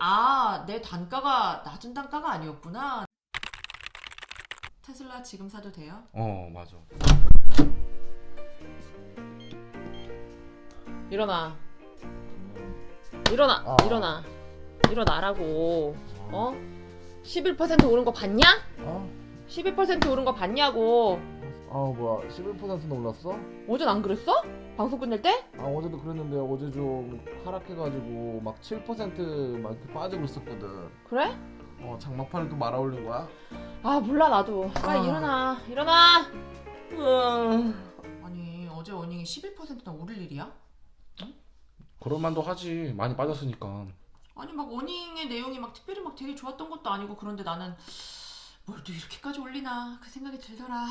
아, 내 단가가 낮은 단가가 아니었구나. 테슬라 지금 사도 돼요? 어 맞아. 일어나. 일어나. 아. 일어나. 일어나라고. 어? 11% 오른 거 봤냐? 어? 11% 오른 거 봤냐고. 아 뭐야 11%나 올랐어? 어젠 안 그랬어? 방송 끝낼 때? 아 어제도 그랬는데 어제 좀 하락해가지고 막 7%막 이렇게 빠지고 있었거든. 그래? 어 장막판을 또 말아 올린 거야? 아 몰라 나도. 빨리 아. 일어나. 일어나. 아니, 어제 어닝이 11%나 오를 일이야? 그럴 만도 하지 많이 빠졌으니까. 아니, 막 어닝의 내용이 막 특별히 막 되게 좋았던 것도 아니고 그런데 나는 뭘 또 이렇게까지 올리나 그 생각이 들더라.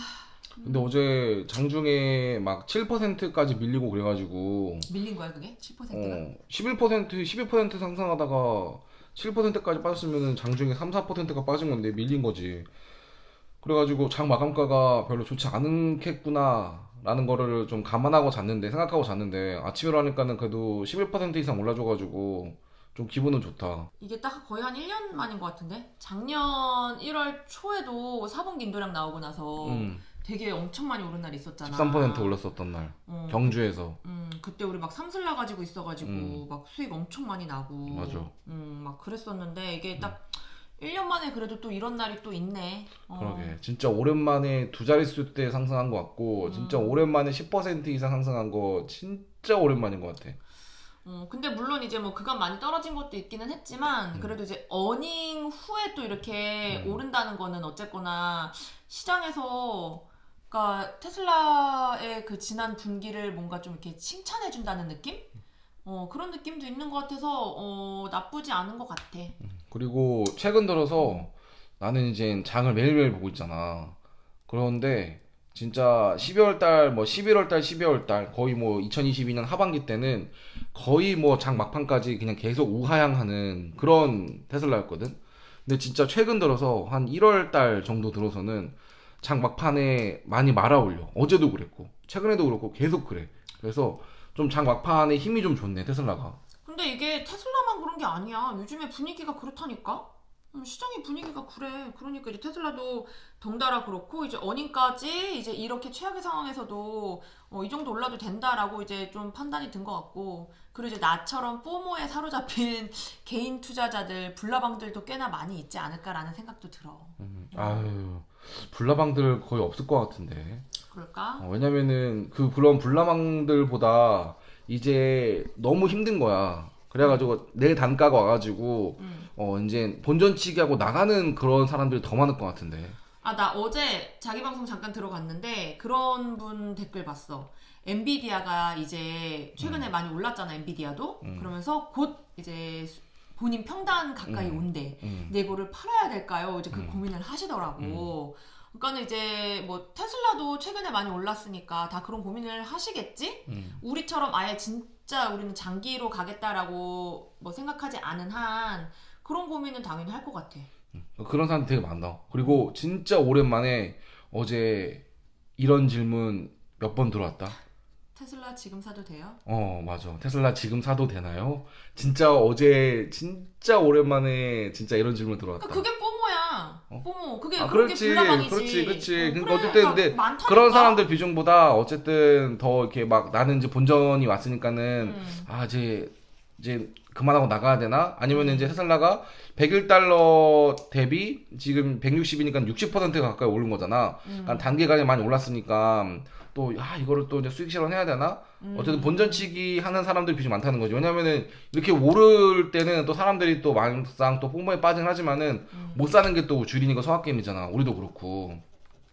근데 어제 장중에 막 7%까지 밀리고 그래가지고 밀린 거야, 그게? 7%가? 어 11% 12% 상승하다가 7%까지 빠졌으면은 장중에 3, 4%가 빠진 건데 밀린 거지. 그래가지고 장 마감가가 별로 좋지 않겠구나 라는 거를 좀 감안하고 잤는데 생각하고 잤는데 아침에 일어나니까는 그래도 11% 이상 올라줘가지고 좀 기분은 좋다. 이게 딱 거의 한 1년 만인 것 같은데? 작년 1월 초에도 4분기 인도량 나오고 나서 음, 되게 엄청 많이 오른 날이 있었잖아. 13% 올랐었던 날 어, 경주에서 음, 그때 우리 막 삼슬라 가지고 있어가지고 음. 막 수익 엄청 많이 나고. 맞아. 음, 막 그랬었는데 이게 딱 1년 만에 그래도 또 이런 날이 또 있네. 어. 그러게 진짜 오랜만에 두 자릿수 때 상승한 것 같고 음. 진짜 오랜만에 10% 이상 상승한 거 진짜 오랜만인 것 같아. 어, 근데 물론 이제 뭐 그간 많이 떨어진 것도 있기는 했지만 음. 그래도 이제 어닝 후에 또 이렇게 음. 오른다는 거는 어쨌거나 시장에서 그러니까 테슬라의 그 지난 분기를 뭔가 좀 이렇게 칭찬해 준다는 느낌? 어, 그런 느낌도 있는 것 같아서 어, 나쁘지 않은 것 같아. 그리고 최근 들어서 나는 이제 장을 매일매일 보고 있잖아. 그런데 진짜 12월 달, 뭐 11월 달, 12월 달 거의 뭐 2022년 하반기 때는 거의 뭐 장 막판까지 그냥 계속 우하향하는 그런 테슬라였거든. 근데 진짜 최근 들어서 한 1월 달 정도 들어서는 장 막판에 많이 말아 올려. 어제도 그랬고 최근에도 그렇고 계속 그래. 그래서 좀 장 막판에 힘이 좀 좋네 테슬라가. 근데 이게 테슬라만 그런 게 아니야. 요즘에 분위기가 그렇다니까? 음, 시장의 분위기가 그래. 그러니까 이제 테슬라도 덩달아 그렇고, 이제 어닝까지 이제 이렇게 최악의 상황에서도 어, 이 정도 올라도 된다라고 이제 좀 판단이 든 것 같고, 그리고 이제 나처럼 포모에 사로잡힌 개인 투자자들, 불나방들도 꽤나 많이 있지 않을까라는 생각도 들어. 음, 아유 불나방들 거의 없을 것 같은데. 그럴까? 어, 왜냐면은 그 그런 불나방들보다 이제 너무 힘든 거야. 그래가지고 내 단가가 와가지고 음. 어 이제 본전치기 하고 나가는 그런 사람들이 더 많을 것 같은데. 아, 나 어제 자기 방송 잠깐 들어갔는데 그런 분 댓글 봤어. 엔비디아가 이제 최근에 많이 올랐잖아, 엔비디아도. 음. 그러면서 곧 이제 수- 본인 평단 가까이 음. 온대. 음. 근데 이거를 팔아야 될까요? 이제 그 음. 고민을 하시더라고. 그러니까는 이제 뭐 테슬라도 최근에 많이 올랐으니까 다 그런 고민을 하시겠지? 음. 우리처럼 아예 진짜 우리는 장기로 가겠다라고 뭐 생각하지 않은 한 그런 고민은 당연히 할 것 같아. 그런 사람들 되게 많다. 그리고 진짜 오랜만에 어제 이런 질문 몇 번 들어왔다. 테슬라 지금 사도 돼요? 어, 맞아. 테슬라 지금 사도 되나요? 진짜 어제 진짜 오랜만에 진짜 이런 질문 들어왔다. 그러니까 그게 뽀모야. 어? 뽀모. 그게 아, 그게 그렇지. 불나방이지. 그렇지, 그렇지. 어, 그러니까 그래. 어쨌든 근데 많다니까. 그런 사람들 비중보다 어쨌든 더 이렇게 막 나는 이제 본전이 왔으니까는 음. 아 이제 이제 그만하고 나가야 되나? 아니면 이제 테슬라가 101달러 대비 지금 160이니까 60% 가까이 오른 거잖아. 음. 그러니까 단기간에 많이 올랐으니까 또 아 이거를 또 이제 수익 실현해야 되나? 음. 어쨌든 본전치기 하는 사람들이 비중이 많다는 거죠. 왜냐면은 이렇게 오를 때는 또 사람들이 또 막상 또 뽕보에 빠진 하지만은 음. 못 사는 게 또 줄이니까 성악 게임이잖아. 우리도 그렇고.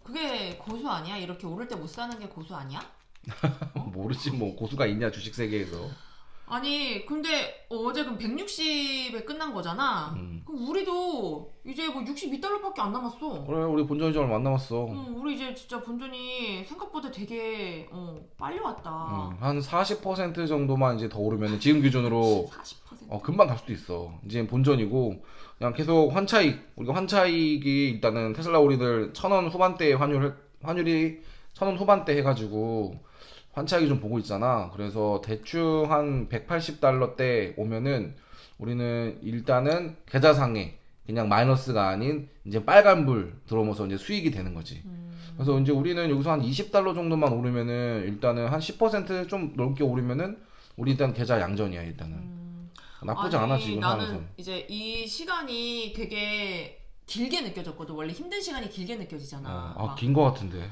그게 고수 아니야? 이렇게 오를 때 못 사는 게 고수 아니야? 모르지 뭐 고수가 있냐 주식 세계에서. 아니 근데 어제 그럼 160에 끝난 거잖아. 음. 그럼 우리도 이제 뭐 62달러밖에 안 남았어. 그래 우리 본전이 좀 얼마 안 남았어. 응, 우리 이제 진짜 본전이 생각보다 되게 어, 빨리 왔다. 음, 한40% 정도만 이제 더 오르면 지금 기준으로 40%. 어, 금방 갈 수도 있어. 이제 본전이고 그냥 계속 환차익 우리가 환차익이 일단은 테슬라 우리들 천 원 후반대 환율 환율이 천 원 후반대 해가지고 환차익이 좀 보고 있잖아. 그래서 대충 한 180달러 대 오면은 우리는 일단은 계좌상에 그냥 마이너스가 아닌 이제 빨간불 들어오면서 이제 수익이 되는 거지. 음. 그래서 이제 우리는 여기서 한 20달러 정도만 오르면은 일단은 한 10%좀 넘게 오르면은 우리 일단 계좌 양전이야 일단은 음. 나쁘지 아니, 않아 지금 나는 상황에서. 이제 이 시간이 되게 길게 느껴졌거든. 원래 힘든 시간이 길게 느껴지잖아. 막. 아긴 거 같은데.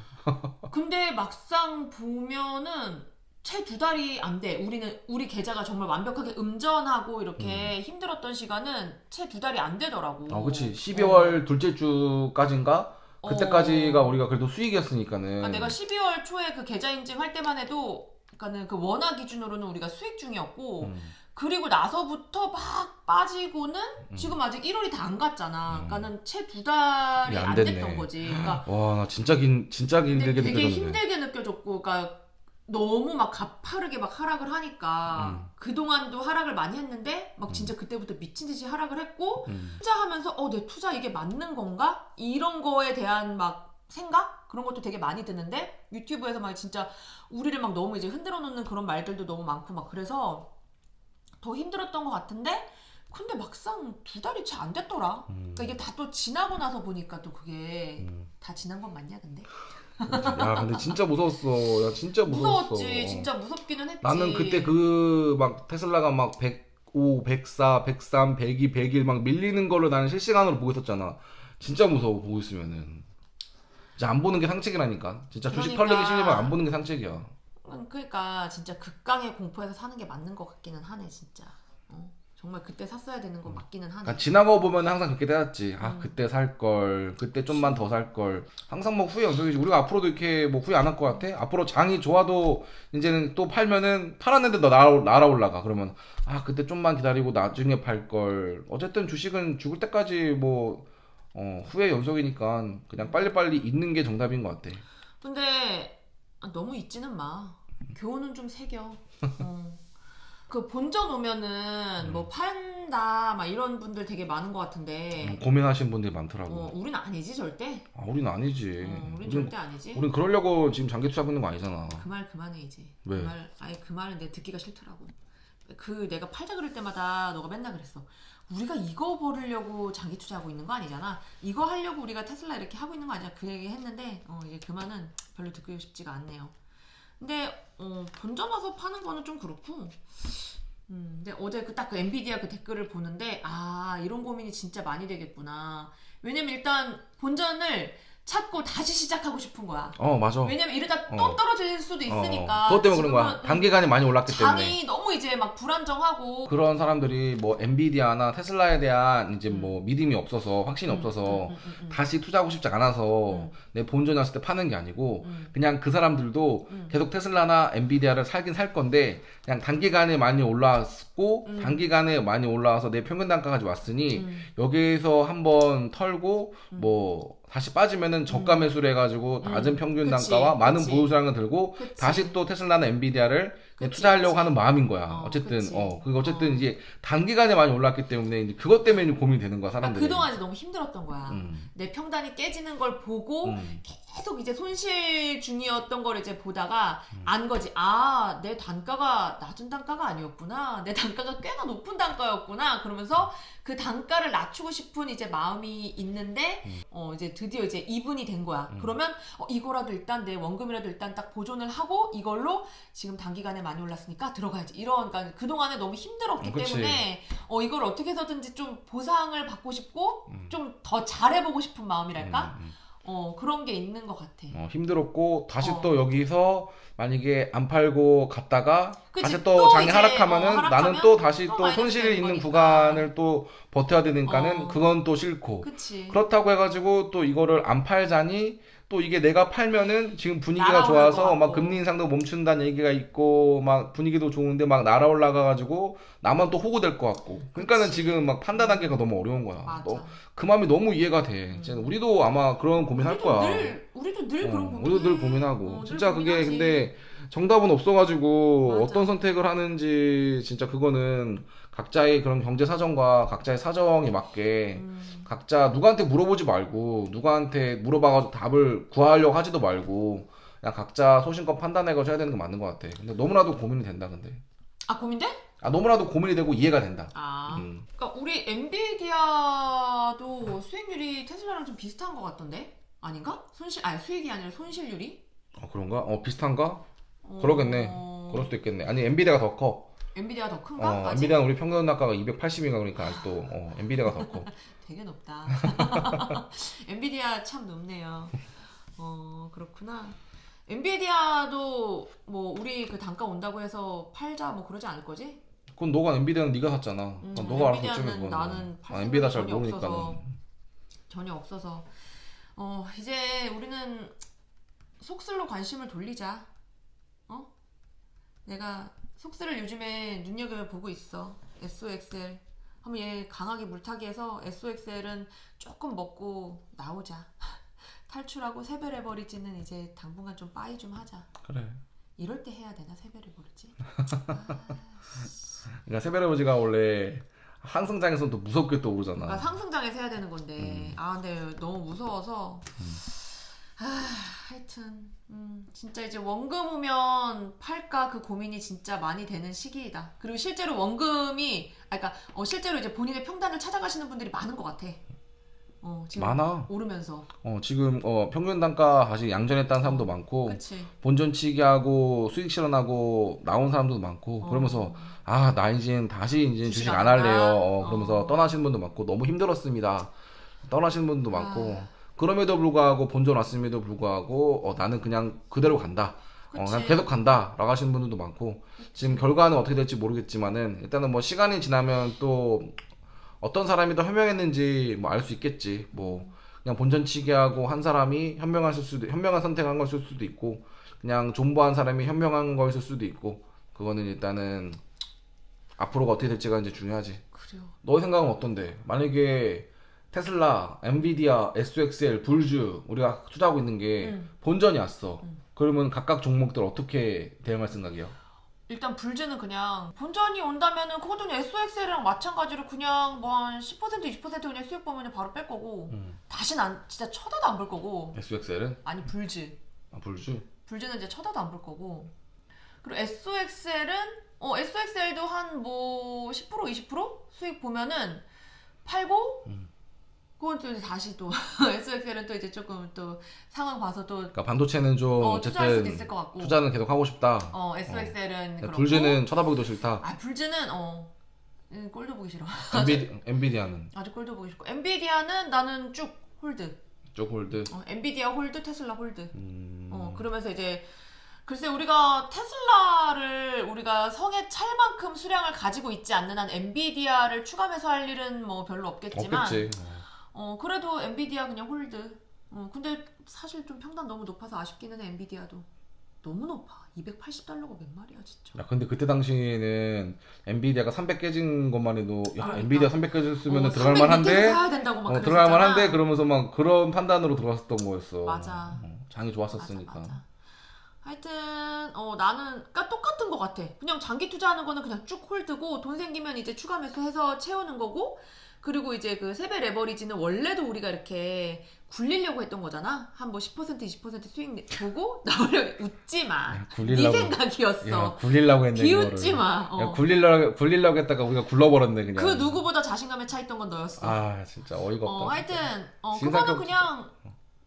근데 막상 보면은 채 두 달이 안 돼. 우리는 우리 계좌가 정말 완벽하게 음전하고 이렇게 힘들었던 시간은 채 두 달이 안 되더라고. 아 그치 12월 둘째 주까지인가 어. 그때까지가 우리가 그래도 수익이었으니까는. 아, 내가 12월 초에 그 계좌 인증 할 때만 해도 그러니까는 그 원화 기준으로는 우리가 수익 중이었고 음. 그리고 나서부터 막 빠지고는 음. 지금 아직 1월이 다 안 갔잖아. 음. 그러니까는 채 두 달이 안 안. 됐던 거지. 그러니까 와, 나 진짜 긴, 진짜 힘들게 되게 느껴졌는데. 힘들게 느껴졌고, 그러니까 너무 막 가파르게 막 하락을 하니까 음. 그 동안도 하락을 많이 했는데 막 진짜 그때부터 미친 듯이 하락을 했고 음. 투자하면서 어 내 투자 이게 맞는 건가 이런 거에 대한 막 생각 그런 것도 되게 많이 드는데 유튜브에서 막 진짜 우리를 막 너무 이제 흔들어 놓는 그런 말들도 너무 많고 막 그래서 더 힘들었던 것 같은데 근데 막상 두 달이 채 안 됐더라. 음. 그러니까 이게 다 또 지나고 나서 보니까 또 그게 음. 다 지난 건 맞냐 근데? 야, 근데 진짜 무서웠어. 야, 진짜 무서웠어. 무서웠지. 진짜 무섭기는 했지. 나는 그때 그 막 테슬라가 막 105, 104, 103, 102, 101 막 밀리는 걸로 나는 실시간으로 보고 있었잖아. 진짜 무서워 보고 있으면은. 이제 안 보는 게 상책이라니까. 진짜 주식 그러니까. 털리기 싫으면 안 보는 게 상책이야. 음, 그러니까 진짜 극강의 공포에서 사는 게 맞는 것 같기는 하네 진짜. 어, 정말 그때 샀어야 되는 건 맞기는 하네. 그러니까 지나고 보면 항상 그렇게 되었지. 아 음. 그때 살 걸, 그때 좀만 더 살 걸. 항상 뭐 후회 연속이지. 우리가 앞으로도 이렇게 뭐 후회 안 할 것 같아? 앞으로 장이 좋아도 이제는 또 팔면은 팔았는데 너 날아, 날아 올라가. 그러면 아 그때 좀만 기다리고 나중에 팔 걸. 어쨌든 주식은 죽을 때까지 뭐 어, 후회 연속이니까 그냥 빨리빨리 있는 게 정답인 것 같아. 근데 아, 너무 잊지는 마. 교훈은 좀 새겨. 어. 그 본전 오면은 뭐 판다 막 이런 분들 되게 많은 것 같은데. 음, 고민하시는 분들이 많더라고. 어, 우린 아니지 절대. 아 우린 아니지. 어, 우린, 절대 아니지. 우린 그러려고 지금 장기 투자하고 있는 거 아니잖아. 그 말 그만해 이제. 왜? 그 말, 아예 그 말은 내 듣기가 싫더라고. 그 내가 팔자 그럴 때마다 너가 맨날 그랬어. 우리가 이거 벌으려고 장기 투자하고 있는 거 아니잖아. 이거 하려고 우리가 테슬라 이렇게 하고 있는 거 아니야. 그 얘기 했는데 어, 이제 그 말은 별로 듣고 싶지가 않네요. 근데 어, 본전 와서 파는 거는 좀 그렇고. 음, 근데 어제 그 딱 그 엔비디아 그 댓글을 보는데 아 이런 고민이 진짜 많이 되겠구나. 왜냐면 일단 본전을 찾고 다시 시작하고 싶은 거야. 어 맞아. 왜냐면 이러다 또 어. 떨어질 수도 있으니까. 어, 그것 때문에 그런 거야. 지금은 단기간에 많이 올랐기 때문에. 장이 너무 이제 막 불안정하고. 그런 사람들이 뭐 엔비디아나 테슬라에 대한 이제 음. 뭐 믿음이 없어서 확신이 음, 없어서 음, 음, 음, 음. 다시 투자하고 싶지 않아서 음. 내 본전이 왔을 때 파는 게 아니고 음, 그냥 그 사람들도 음. 계속 테슬라나 엔비디아를 살긴 살 건데 그냥 단기간에 많이 올라왔고 음. 단기간에 많이 올라와서 내 평균 단가까지 왔으니 음, 여기에서 한번 털고 음. 뭐 다시 빠지면은 저가 매수를 해가지고 음. 낮은 평균 그치, 단가와 많은 그치. 보유 수량을 들고 그치. 다시 또 테슬라나 엔비디아를 투자하려고. 하는 마음인 거야. 어, 어, 쨌든 그치. 어, 그 어쨌든 어. 이제 단기간에 많이 올랐기 때문에 이제 그것 때문에 이제 고민이 되는 거야 사람들이. 그동안 이제 너무 힘들었던 거야. 음. 내 평단이 깨지는 걸 보고 음. 계속 이제 손실 중이었던 걸 이제 보다가 음. 안 거지. 아, 내 단가가 낮은 단가가 아니었구나. 내 단가가 꽤나 높은 단가였구나. 그러면서 그 단가를 낮추고 싶은 이제 마음이 있는데 음. 어 이제 드디어 이제 이분이 된 거야. 음. 그러면 어, 이거라도 일단 내 원금이라도 일단 딱 보존을 하고 이걸로 지금 단기간에 많이 올랐으니까 들어가야지. 이런 그러니까 그 동안에 너무 힘들었기 음, 그치. 때문에 어 이걸 어떻게 해서든지 좀 보상을 받고 싶고 음. 좀 더 잘해보고 싶은 마음이랄까? 음, 음. 어 그런 게 있는 것 같아. 어, 힘들었고 다시 어. 또 여기서 만약에 안 팔고 갔다가 그치, 다시 또 또 장이 이제, 하락하면은 어, 하락하면 나는 또 다시 또또 마이너스 손실이 되는 있는 거니까. 구간을 또 버텨야 되니까는 어. 그건 또 싫고 그치. 그렇다고 해가지고 또 이거를 안 팔자니 또 이게 내가 팔면은 지금 분위기가 좋아서 막. 금리 인상도 멈춘다는 얘기가 있고 막 분위기도 좋은데 막 날아 올라가 가지고 나만 또 호구될 것 같고 그러니까는 그치. 지금 막 판단하기가 너무 어려운 거야. 너, 그 마음이 너무 이해가 돼. 음. 우리도 아마 그런 고민할 우리도 거야. 늘 우리도 늘 어, 그런 고민. 우리도 늘 고민하고 진짜 그게 근데 정답은 없어가지고 맞아. 어떤 선택을 하는지 진짜 그거는 각자의 그런 경제 사정과 각자의 사정에 맞게 음, 각자 누구한테 물어보지 말고 누구한테 물어봐가지고 답을 구하려고 하지도 말고 그냥 각자 소신껏 판단해가지고 해야 되는 게 맞는 것 같아. 근데 너무나도 고민이 된다 근데. 아 고민돼? 아, 너무나도 고민이 되고 이해가 된다. 아, 음. 그러니까 우리 엔비디아도 수익률이 테슬라랑 좀 비슷한 것 같던데 아닌가? 손실 아니 수익이 아니라 손실률이? 어, 그런가? 어, 비슷한가? 어, 그러겠네. 그럴 수도 있겠네. 아니, 엔비디아가 더 커. 엔비디아 더 큰가? 어, 아직? 엔비디아는 우리 평균 단가가 280인가 그러니까 아직도 어, 엔비디아가 더 커. 되게 높다. 엔비디아 참 높네요. 어 그렇구나. 엔비디아도 뭐 우리 그 단가 온다고 해서 팔자 뭐 그러지 않을 거지? 그건 너가 엔비디아는 네가 샀잖아. 음, 어, 너가 알아서 엔비디아는 어쩌면 그건. 나는 팔 아, 엔비디아 잘 전혀. 없어서. 전혀 없어서 어 이제 우리는 속슬로 관심을 돌리자. 어? 내가 속슬을 요즘에 눈여겨 보고 있어. SOXL. 한번 얘 강하게 물타기해서 SOXL은 조금 먹고 나오자. 탈출하고 세배레버리지는 이제 당분간 좀 빠이 좀 하자. 그래. 이럴 때 해야 되나 세배레버리지? 그러니까 세베레버지가 원래 항승장에서는 또 무섭게 또 오르잖아. 그러니까 상승장에서 해야 되는 건데 음. 아 근데 너무 무서워서 아 하여튼 음, 진짜 이제 원금 오면 팔까 그 고민이 진짜 많이 되는 시기이다 그리고 실제로 원금이 아 그러니까 어, 실제로 이제 본인의 평단을 찾아가시는 분들이 많은 것 같아 어 지금 많아. 오르면서 어, 지금 어, 평균 단가 다시 양전했다는 사람도 많고 그치 본전치기하고 수익 실현하고 나온 사람도 많고 어. 그러면서 아 나 이제 다시 이제 주식 주식 안 안 한다? 할래요. 어, 그러면서 어. 떠나시는 분도 많고 너무 힘들었습니다. 떠나시는 분도 많고 아. 그럼에도 불구하고 본전 왔음에도 불구하고 어, 나는 그냥 그대로 간다. 어. 그냥 계속 간다. 라고 하시는 분들도 많고 지금 결과는 어떻게 될지 모르겠지만은 일단은 뭐 시간이 지나면 또 어떤 사람이 더 현명했는지 뭐 알 수 있겠지. 뭐 그냥 본전치기하고 한 사람이 현명할 수도 현명한 선택한 걸 수도 있고 그냥 존버한 사람이 현명한 거였을 수도 있고 그거는 일단은 앞으로가 어떻게 될지가 이제 중요하지. 그래요 너의 생각은 어떤데? 만약에 테슬라, 엔비디아, SXL, 불주 우리가 투자하고 있는 게 음. 본전이 왔어. 음. 그러면 각각 종목들 어떻게 대응할 생각이야? 일단 불즈는 그냥 본전이 온다면은 그것도 그냥 SOXL이랑 마찬가지로 그냥 뭐 한 10% 20% 그냥 수익 보면 바로 뺄 거고 음. 다시는 안, 진짜 쳐다도 안 볼 거고 SXL은? 아니 불즈 아, 불주? 불즈는 이제 쳐다도 안 볼 거고 그리고 SOXL은 어 SOXL도 한 뭐 10% 20% 수익 보면은 팔고 음. 그건 또 이제 다시 또 SOXL은 또 이제 조금 또 상황 봐서 또 그러니까 반도체는 좀 어, 어, 투자할 수도 있을 것 같고 투자는 계속 하고 싶다. 어 근데 그렇고 불주는 쳐다보기도 싫다. 아 불즈는 어 음, 꼴도 보기 싫어 엔비디, 엔비디아는 아주 꼴도 보기 싫고 엔비디아는 나는 쭉 홀드 쪽 홀드. 어, 엔비디아 홀드 테슬라 홀드 음. 어 그러면서 이제 글쎄 우리가 테슬라를 우리가 성에 찰 만큼 수량을 가지고 있지 않는 한 엔비디아를 추가 매수할 일은 뭐 별로 없겠지만 없겠지. 어 그래도 엔비디아 그냥 홀드 어 근데 사실 좀 평단 너무 높아서 아쉽기는 해 엔비디아도 너무 높아 280달러가 몇 말이야 진짜 야, 근데 그때 당시에는 엔비디아가 300 깨진 것만 해도 야, 그러니까. 엔비디아 300 깨졌으면 어, 들어갈 300 밑에서 만한데 사야 된다고 막 어, 그랬었잖아. 들어갈 만한데 그러면서 막 그런 판단으로 들어갔었던 거였어. 맞아. 어, 장이 좋았었으니까. 맞아, 맞아. 하여튼 어 나는 그러니까 똑같은 것 같아. 그냥 장기 투자하는 거는 그냥 쭉 홀드고 돈 생기면 이제 추가 매수해서 채우는 거고 그리고 이제 그 세배 레버리지는 원래도 우리가 이렇게 굴리려고 했던 거잖아. 한뭐 10% 20% 수익 내- 보고 나오려 웃지 마. 야, 네 굴리려고. 생각이었어. 야, 굴리려고 했네. 비웃지. 마. 어. 야, 굴리려고 굴리려고 했다가 우리가 굴러버렸네 그냥. 그 누구보다 자신감에 차 있던 건 너였어. 아 진짜 어이가 없다. 어, 하여튼 어, 그거는 그냥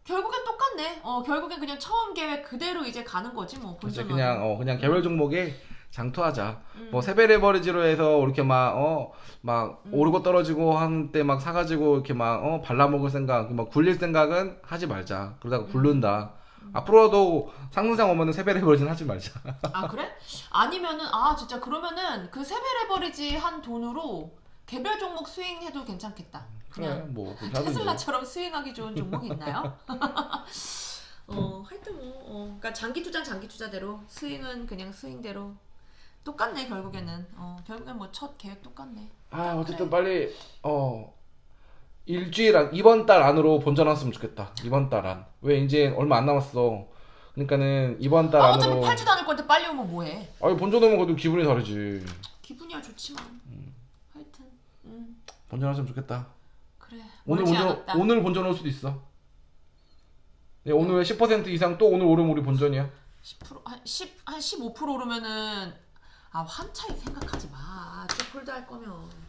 결국엔 똑같네. 어, 결국엔 그냥 처음 계획 그대로 이제 가는 거지 뭐. 그냥 어 그냥 개별 종목에 장투하자. 음. 뭐 세배 레버리지로 해서 이렇게 막 어막 음. 오르고 떨어지고 한때 막 사가지고 이렇게 막어 발라먹을 생각, 막 굴릴 생각은 하지 말자. 그러다가 굴른다. 음. 앞으로도 상승장 오면은 세배 레버리지는 하지 말자. 아 그래? 아니면은 아 진짜 그러면은 그 세배 레버리지 한 돈으로 개별 종목 스윙해도 괜찮겠다. 그래 그냥 뭐 그렇게 하든지. 테슬라처럼 스윙하기 좋은 종목이 있나요? 어 하여튼 뭐 어, 그러니까 장기 투자 는 장기 투자대로 스윙은 그냥 스윙대로 똑같네 결국에는 어 결국엔 뭐 첫 계획 똑같네. 아 어쨌든 빨리 어 일주일 안 이번 달 안으로 본전 왔으면 좋겠다. 이번 달 안. 왜 이제 얼마 안 남았어. 그러니까는 이번 달아 안으로. 어차피 팔지도 않을 건데 빨리 오면 뭐해? 아니 본전 오면 그래도 기분이 다르지. 기분이야 좋지만. 하여튼 음 본전 왔으면 좋겠다. 그래. 오늘 멀지 본전 않았다. 오늘 본전 올 수도 있어. 네, 오늘 10% 이상 또 오늘 오르면 우리 본전이야. 10%한 10, 한15% 오르면은 아 환차익 생각하지 마. 쭉 홀드 할 거면.